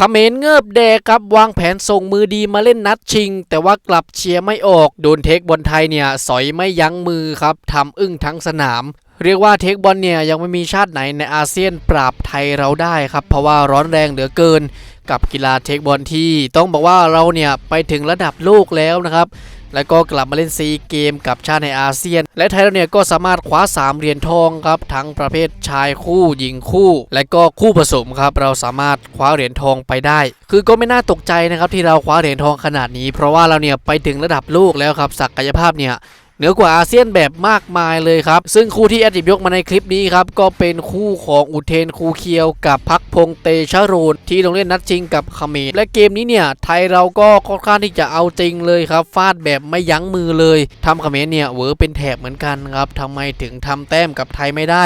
เขมรเงือบแดกครับวางแผนส่งมือดีมาเล่นนัดชิง แต่ว่ากลับเชียร์ไม่ออกโดนเทคบอลไทยเนี่ยสอยไม่ยั้งมือครับทำอึ้งทั้งสนามเรียกว่าเทคบอลเนี่ยยังไม่มีชาติไหนในอาเซียนปราบไทยเราได้ครับ เพราะว่าร้อนแรงเหลือเกินกับกีฬาเทคบอลที่ ต้องบอกว่าเราเนี่ยไปถึงระดับโลกแล้วนะครับ แล้วก็กลับมาเล่นซีเกมกับชาติในอาเซียน และไทยเราเนี่ยก็สามารถคว้า 3เหรียญทองครับทั้งประเภทชายคู่หญิงคู่ และก็คู่ผสมครับเราสามารถคว้าเหรียญทองไปได้ คือก็ไม่น่าตกใจนะครับที่เราคว้าเหรียญทองขนาดนี้ เพราะว่าเราเนี่ยไปถึงระดับโลกแล้วครับศักยภาพเนี่ย เหนือกว่าอาเซียนแบบมากมายเลยครับ ซึ่งคู่ที่แอดดิบยกมาในคลิปนี้ครับ ก็เป็นคู่ของอุเทนคูเคียวกับพักพงเตชะโรนที่ลงเล่นนัดชิงกับเขมรและเกมนี้เนี่ย ไทยเราก็ค่อนข้างที่จะเอาจริงเลยครับ ฟาดแบบไม่ยั้งมือเลยทำเขมรเนี่ยเวอเป็นแถบเหมือนกันครับทำไมถึงทำแต้มกับไทยไม่ได้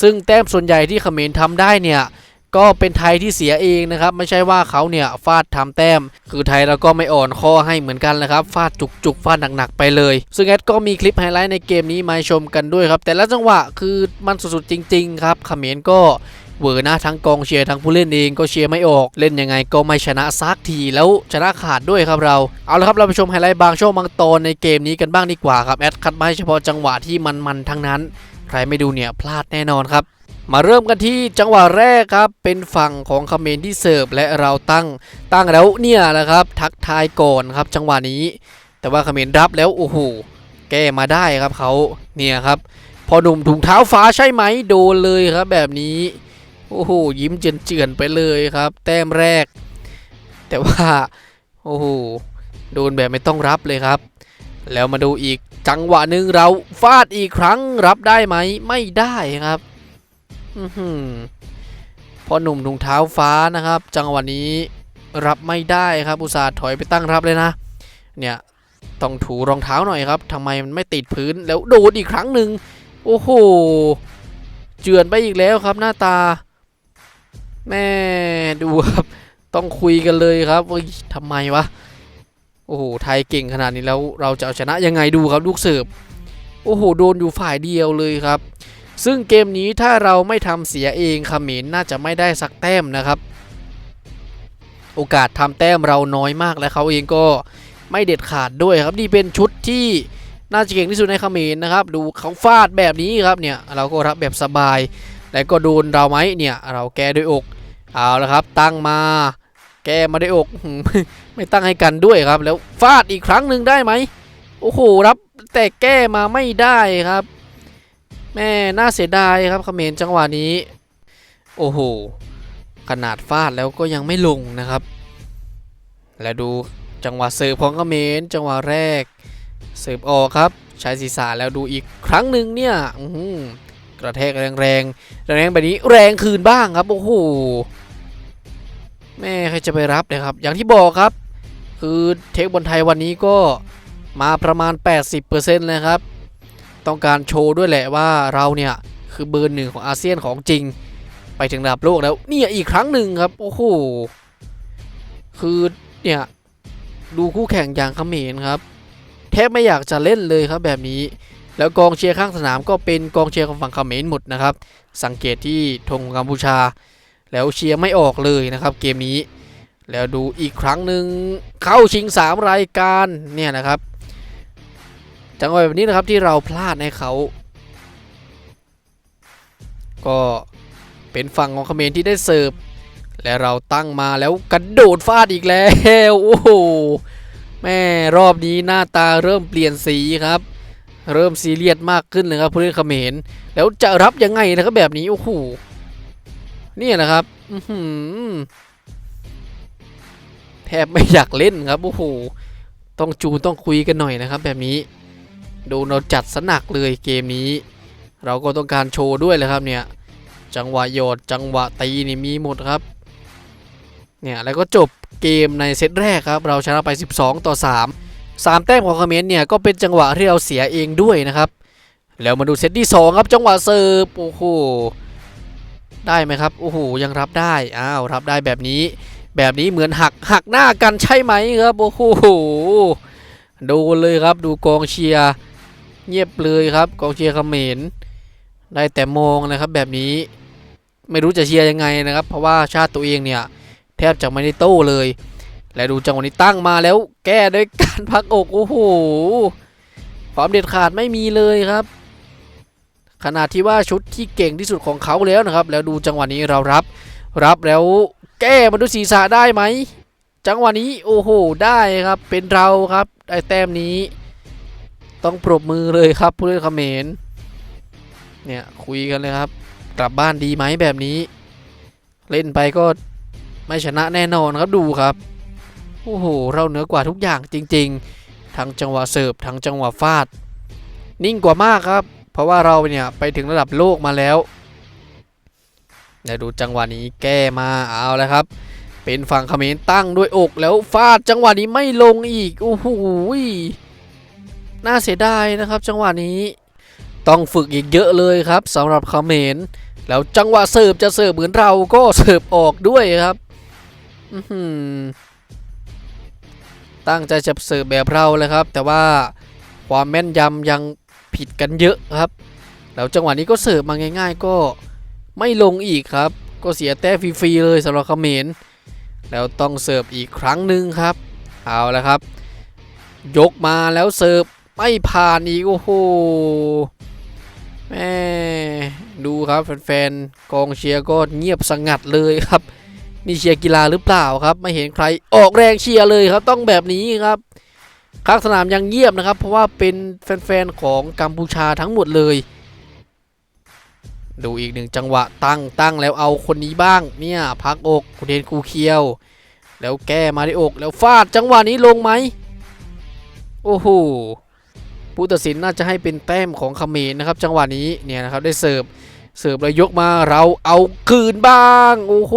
ซึ่งแต้มส่วนใหญ่ที่เขมรทำได้เนี่ย ก็เป็นไทยที่เสียเองนะครับ ไม่ใช่ว่าเขาเนี่ยฟาดทำแต้ม คือไทยเราก็ไม่อ่อนข้อให้เหมือนกันเลยครับ ฟาดจุกๆ ฟาดหนักๆ ไปเลย ซึ่งแอดก็มีคลิปไฮไลท์ในเกมนี้มาชมกันด้วยครับ แต่ละจังหวะคือมันสุดๆจริง ๆ ครับเขมรก็เวอร์นะทั้งกองเชียร์ทั้งผู้เล่นเองก็เชียร์ไม่ออกเล่นยังไงก็ไม่ชนะซักทีแล้วชนะขาดด้วยครับเรา เอาละครับเราไปชมไฮไลท์บางช่วงบางตอนในเกมนี้กันบ้างดีกว่าครับแอดคัดมาให้เฉพาะจังหวะที่มันๆทั้งนั้น ใครไม่ดูเนี่ยพลาดแน่นอนครับ มาเริ่มกันที่จังหวะแรกครับ เป็นฝั่งของเขมรที่เสิร์ฟและเราตั้ง ตั้งแล้วเนี่ยแหละครับ ทักทายก่อนครับ จังหวะนี้ แต่ว่าเขมรรับแล้วโอ้โหแก้มาได้ครับเขาเนี่ยครับ พอหนุ่มถุงเท้าฟ้าใช่ไหมโดนเลยครับ แบบนี้โอ้โหยิ้มเจือนๆไปเลยครับ แต้มแรก แต่ว่าโอ้โหโดนแบบไม่ต้องรับเลยครับ แล้วมาดูอีกจังหวะหนึ่งเราฟาดอีกครั้งรับได้ไหมไม่ได้ครับ พอหนุ่มถุงเท้าฟ้านะครับ จังหวะนี้รับไม่ได้ครับ อุตส่าห์ถอยไปตั้งรับเลยนะ เนี่ยต้องถูรองเท้าหน่อยครับทำไมมันไม่ติดพื้นแล้วโดดอีกครั้งหนึ่งโอ้โหเจือนไปอีกแล้วครับหน้าตา แม่ดูครับ ต้องคุยกันเลยครับว่าทำไมวะโอ้โหไทยเก่งขนาดนี้แล้วเราจะเอาชนะยังไงดูครับลูกเสิร์ฟโอ้โห โดนอยู่ฝ่ายเดียวเลยครับ ซึ่งเกมนี้ถ้าเราไม่ทำเสียเองเขมรน่าจะไม่ได้สักแต้มนะครับ โอกาสทำแต้มเราน้อยมากและเขาเองก็ไม่เด็ดขาดด้วยครับนี่เป็นชุดที่น่าจะเก่งที่สุดในเขมรนนะครับ ดูเขาฟาดแบบนี้ครับเนี่ยเราก็รับแบบสบายแล้วก็โดนเราไหมเนี่ยเราแก้ด้วยอกเอาละครับ ตั้งมา แก้มาด้วยอก ไม่ตั้งให้กันด้วยครับ แล้วฟาดอีกครั้งหนึ่งได้ไหมโอ้โหรับแต่แก้มาไม่ได้ครับ แม่น่าเสียดายครับเขมรจังหวะนี้ โอ้โห ขนาดฟาดแล้วก็ยังไม่ลงนะครับ แล้วดูจังหวะเสิร์ฟของเขมรจังหวะแรก เสิร์ฟออกครับใช้ศีรษะแล้วดูอีกครั้งหนึ่งเนี่ยอื้อหือกระแทกแรงแรงๆแรงๆแบบนี้แรงคืนบ้างครับโอ้โหแม่ใครจะไปรับเลยครับ อย่างที่บอกครับ คือเทคบอลไทยวันนี้ก็มาประมาณ 80%เลยครับ ต้องการโชว์ด้วยแหละว่าเราเนี่ยคือเบอร์หนึ่งของอาเซียนของจริง ไปถึงระดับโลกแล้วเนี่ยอีกครั้งหนึ่งครับโอ้โหคือเนี่ยดูคู่แข่งอย่างเขมรครับแทบไม่อยากจะเล่นเลยครับแบบนี้แล้วกองเชียร์ข้างสนามก็เป็นกองเชียร์ของฝั่งเขมรหมดนะครับ สังเกตที่ธงของกัมพูชา แล้วเชียร์ไม่ออกเลยนะครับ เกมนี้ แล้วดูอีกครั้งหนึ่งเข้าชิง 3 รายการเนี่ยนะครับ จังหวะแบบนี้นะครับที่เราพลาดให้เขาก็เป็นฝั่งของเขมรที่ได้เสิร์ฟและเราตั้งมาแล้วกระโดดฟาดอีกแล้วโอ้โหแม่รอบนี้หน้าตาเริ่มเปลี่ยนสีครับ เริ่มซีเรียสมากขึ้นเลยครับผู้เล่นเขมรแล้วจะรับยังไงนะครับแบบนี้โอ้โหนี่แหละครับแทบไม่อยากเล่นครับโอ้โหต้องจูนต้องคุยกันหน่อยนะครับ แบบนี้ ดูเราจัดสนักเลยเกมนี้ เราก็ต้องการโชว์ด้วยเลยครับเนี่ยจังหวะโยดจังหวะตีนี่มีหมดครับเนี่ยแล้วก็จบเกมในเซตแรกครับ เราชนะไป 12 ต่อ 3 3 แต้มของเขมรเนี่ยก็เป็นจังหวะที่เราเสียเองด้วยนะครับ แล้วมาดูเซตที่ 2 ครับ จังหวะเสิร์ฟโอ้โหได้ไหมครับโอ้โหยังรับได้อ้าวรับได้แบบนี้ แบบนี้เหมือนหักหักหน้ากันใช่ไหมครับโอ้โหดูเลยครับดูกองเชียร์ เงียบเลยครับกองเชียร์เขมรได้แต่มองนะครับแบบนี้ไม่รู้จะเชียร์ยังไงนะครับ เพราะว่าชาติตัวเองเนี่ยแทบจะไม่ได้โต้เลย และดูจังหวะนี้ตั้งมาแล้วแก้ด้วยการพักอกโอ้โหความเด็ดขาดไม่มีเลยครับ ขนาดที่ว่าชุดที่เก่งที่สุดของเขาแล้วนะครับ แล้วดูจังหวะนี้เรารับ รับแล้วแก้มาด้วยศีรษะได้ไหม จังหวะนี้โอ้โหได้ครับเป็นเราครับได้แต้มนี้ ต้องปรบมือเลยครับผู้เล่นเขมรเนี่ยคุยกันเลยครับ กลับบ้านดีไหมแบบนี้ เล่นไปก็ไม่ชนะแน่นอนครับดูครับโอ้โหเราเหนือกว่าทุกอย่างจริง ๆ ทั้งจังหวะเสิร์ฟทั้งจังหวะฟาด นิ่งกว่ามากครับ เพราะว่าเราเนี่ยไปถึงระดับโลกมาแล้วเดี๋ยวดูจังหวะนี้แก้มาเอาแล้วครับ เป็นฝั่งเขมรตั้งด้วยอกแล้วฟาดจังหวะนี้ไม่ลงอีกโอ้โห น่าเสียดายนะครับจังหวะนี้ ต้องฝึกอีกเยอะเลยครับสำหรับเมรแล้วจังหวะเสิร์ฟจะเสิร์ฟเหมือนเราก็เสิร์ฟออกด้วยครับอื้อหือตั้งใจจะเสิร์ฟแบบเราเลยครับ แต่ว่าความแม่นยำยังผิดกันเยอะครับ แล้วจังหวะนี้ก็เสิร์ฟมาง่าย ๆ ก็ไม่ลงอีกครับ ก็เสียแต้ฟรีๆเลยสำหรับเมรแล้วต้องเสิร์ฟอีกครั้งหนึ่งครับ เอาละครับ ยกมาแล้วเสิร์ฟ ไม่ผ่านอีกโอ้โหแม่ดูครับแฟนๆกองเชียร์ก็เงียบสงัดเลยครับนี่เชียร์กีฬาหรือเปล่าครับ ไม่เห็นใครออกแรงเชียร์เลยครับต้องแบบนี้ครับข้างสนามยังเงียบนะครับ เพราะว่าเป็นแฟนๆของกัมพูชาทั้งหมดเลย ดูอีกหนึ่งจังหวะตั้งตั้งแล้วเอาคนนี้บ้างเนี่ยพักอกคุณเดนคูเคียว แล้วแก้มาที่อกแล้วฟาดจังหวะนี้ลงไหมโอ้โห ผู้ตัดสินน่าจะให้เป็นแต้มของเขมรนะครับ จังหวะนี้เนี่ยนะครับได้เสิร์ฟเสิร์ฟแล้วยกมาเราเอาคืนบ้างโอ้โห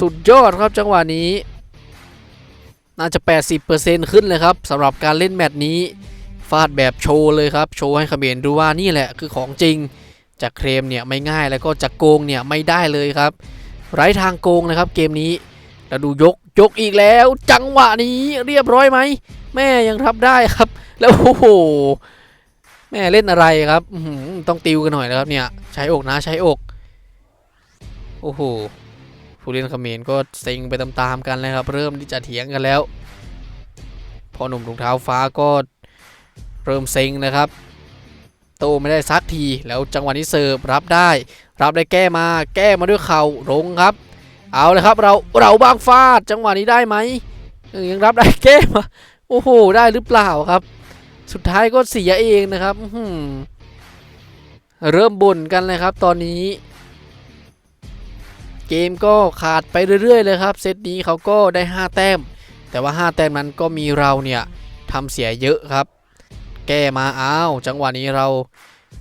สุดยอดครับจังหวะนี้ น่าจะ 80%ขึ้นเลยครับสำหรับการเล่นแมตช์นี้ฟาดแบบโชว์เลยครับ โชว์ให้เขมรดูว่านี่แหละคือของจริงจะเคลมเนี่ยไม่ง่ายแล้วก็จะโกงเนี่ยไม่ได้เลยครับ ไร้ทางโกงนะครับเกมนี้แล้วดูยกยกอีกแล้ว จังหวะนี้เรียบร้อยไหม แม่ยังรับได้ครับ แล้วโอ้โหแม่เล่นอะไรครับต้องติวกันหน่อยนะครับเนี่ยใช้อกนะใช้อก โอ้โหผู้เล่นเขมรก็เซ็งไปตามๆกันเลยครับ เริ่มที่จะเถียงกันแล้ว พอหนุ่มถุงเท้าฟ้าก็เริ่มเซ็งนะครับ โตไม่ได้ซักทีแล้วจังหวะนี้เสิร์ฟรับได้ รับได้แก้มาแก้มาด้วยเข่าลงครับ เอาเลยครับเราเราบางฟาดจังหวะนี้ได้ไหมยังรับได้แก้มา โอ้โห ได้หรือเปล่าครับ สุดท้ายก็เสียเองนะครับเริ่มบ่นกันเลยครับตอนนี้ เกมก็ขาดไปเรื่อยๆเลยครับ เซตนี้เขาก็ได้ 5 แต้ม แต่ว่า 5 แต้มนั้นก็มีเราเนี่ยทำเสียเยอะครับ แก้มาอ้าวจังหวะนี้เรา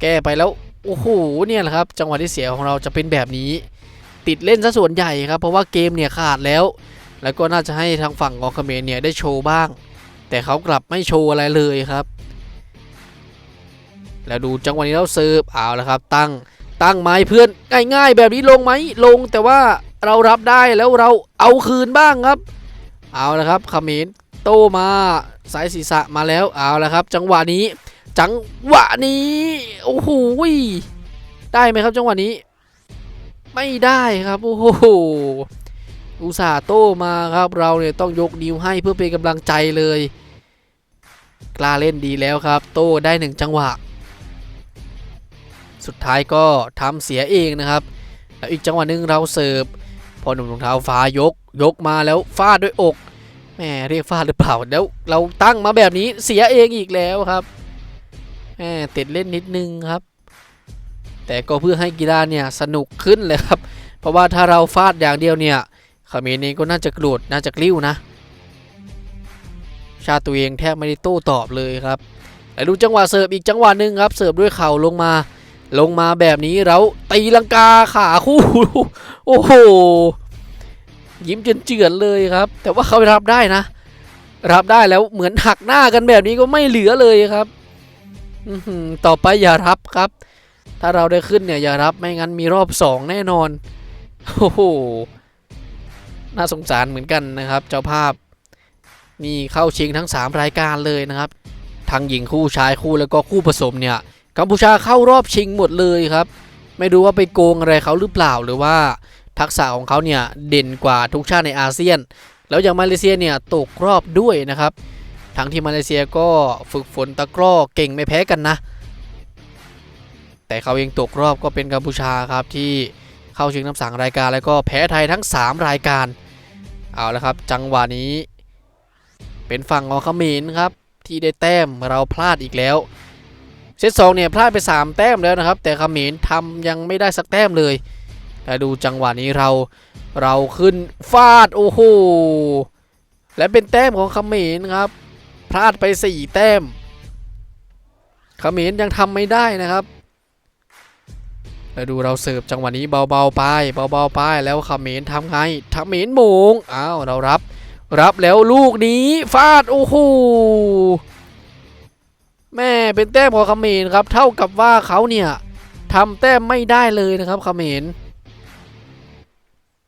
แก้ไปแล้วโอ้โหเนี่ยแหละครับ จังหวะที่เสียของเราจะเป็นแบบนี้ ติดเล่นซะส่วนใหญ่ครับ เพราะว่าเกมเนี่ยขาดแล้ว แล้วก็น่าจะให้ทางฝั่งของเขมรเนี่ยได้โชว์บ้าง แต่เขากลับไม่โชว์อะไรเลยครับ แล้วดูจังหวะนี้เราเซิร์ฟเอาแล้วครับ ตั้งตั้งไม้เพื่อนง่ายๆ แบบนี้ลงไหมลงแต่ว่าเรารับได้แล้วเราเอาคืนบ้างครับ เอาละครับขมรโตมาสายศีรษะมาแล้วเอาละครับ จังหวะนี้ จังหวะนี้โอ้โหได้ไหมครับจังหวะนี้ ไม่ได้ครับโอ้โหอุตส่าห์โตมาครับเราเนี่ยต้องยกนิ้วให้เพื่อเป็นกำลังใจเลย กล้าเล่นดีแล้วครับ โต้ได้หนึ่งจังหวะ สุดท้ายก็ทำเสียเองนะครับแล้วอีกจังหวะหนึ่งเราเสิร์ฟพอหนุ่มรองเท้าฟ้ายกยกมาแล้วฟาดด้วยอกแหมเรียกฟาดหรือเปล่าแล้วเราตั้งมาแบบนี้เสียเองอีกแล้วครับแหมติดเล่นนิดนึงครับ แต่ก็เพื่อให้กีฬาเนี่ยสนุกขึ้นเลยครับ เพราะว่าถ้าเราฟาดอย่างเดียวเนี่ยเขมรเองก็น่าจะกรธน่าจะกลิ้วนะ ชาตัวเองแทบไม่ได้โต้ตอบเลยครับแล้วดูจังหวะเสิร์ฟอีกจังหวะหนึ่งครับเสิร์ฟด้วยเข่าลงมา ลงมาแบบนี้เราตีลังกาขาคู่ โอ้โห ยิ้มเจือนเลยครับ แต่ว่าเขารับได้นะ รับได้แล้วเหมือนหักหน้ากันแบบนี้ก็ไม่เหลือเลยครับต่อไปอย่ารับครับ ถ้าเราได้ขึ้นเนี่ยอย่ารับไม่งั้นมีรอบสองแน่นอน โอ้โห น่าสงสารเหมือนกันนะครับ เจ้าภาพ มีเข้าชิงทั้ง 3 รายการเลยนะครับ ทั้งหญิงคู่ชายคู่แล้วก็คู่ผสมเนี่ยกัมพูชาเข้ารอบชิงหมดเลยครับ ไม่รู้ว่าไปโกงอะไรเขาหรือเปล่าหรือว่าทักษะของเขาเนี่ยเด่นกว่าทุกชาติในอาเซียน แล้วอย่างมาเลเซียเนี่ยตกรอบด้วยนะครับ ทั้งที่มาเลเซียก็ฝึกฝนตะกร้อเก่งไม่แพ้กันนะ แต่เขาเองตกรอบก็เป็นกัมพูชาครับที่เข้าชิงน้ำสังรายการแล้วก็แพ้ไทยทั้ง 3 รายการ เอาละครับ จังหวะนี้ เป็นฝั่งของเขมรครับ ที่ได้แต้มเราพลาดอีกแล้ว เซตสองเนี่ยพลาดไป 3 แต้มแล้วนะครับ แต่เขมรทำยังไม่ได้สักแต้มเลยแต่ดูจังหวะนี้เราเราขึ้นฟาดโอ้โหและเป็นแต้มของเขมรครับ พลาดไป 4 แต้มเขมรยังทำไม่ได้นะครับแล้วดูเราเสิร์ฟจังหวะนี้เบาๆไปเบาๆไปแล้วเขมรทำไงเขมรโมงอ้าวเรารับ รับแล้วลูกนี้ฟาด โอ้โหแม่เป็นแต้มของเขมรครับ เท่ากับว่าเขาเนี่ยทำแต้มไม่ได้เลยนะครับเขมร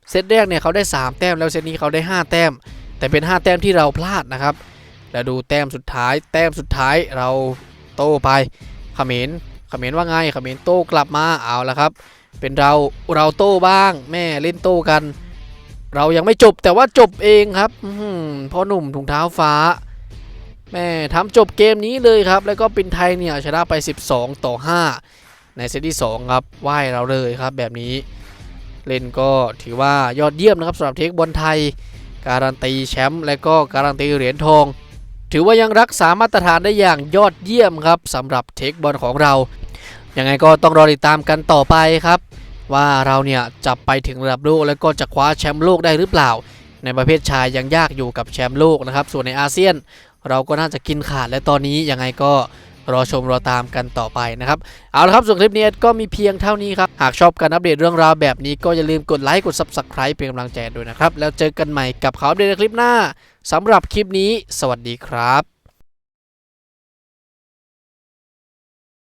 เซตแรกเนี่ยเขาได้ 3 แต้มแล้วเซตนี้เขาได้ 5 แต้ม แต่เป็น 5 แต้มที่เราพลาดนะครับ แล้วดูแต้มสุดท้าย แต้มสุดท้ายเราโต้ไปเขมรเขมรว่าไงเขมรโต้กลับมาเอาละครับ เป็นเราเราโต้บ้าง แม่เล่นโต้กัน เรายังไม่จบแต่ว่าจบเองครับอพ่อหนุ่มถุงเท้าฟ้า แม่ทำจบเกมนี้เลยครับ แล้วก็เป็นไทยเนี่ยชนะไป 12 ต่อ 5 ในเซตที่ 2 ครับไหวเราเลยครับแบบนี้เล่นก็ถือว่ายอดเยี่ยมนะครับสำหรับเทคบอลไทย การันตีแชมป์และก็การันตีเหรียญทอง ถือว่ายังรักษามาตรฐานได้อย่างยอดเยี่ยมครับสำหรับเทคบอลของเรายังไงก็ต้องรอติดตามกันต่อไปครับ ว่าเราเนี่ยจะไปถึงระดับโลกแล้วก็จะคว้าแชมป์โลกได้หรือเปล่า ในประเภทชายยังยากอยู่กับแชมป์โลกนะครับ ส่วนในอาเซียนเราก็น่าจะกินขาดและตอนนี้ยังไงก็รอชมรอตามกันต่อไปนะครับ เอาละครับส่วนคลิปนี้ก็มีเพียงเท่านี้ครับ หากชอบการอัปเดตเรื่องราวแบบนี้ก็อย่าลืมกดไลค์กด Subscribe เป็นกำลังใจด้วยนะครับ แล้วเจอกันใหม่กับข่าวอัปเดตในคลิปหน้าสำหรับคลิปนี้ สวัสดีครับ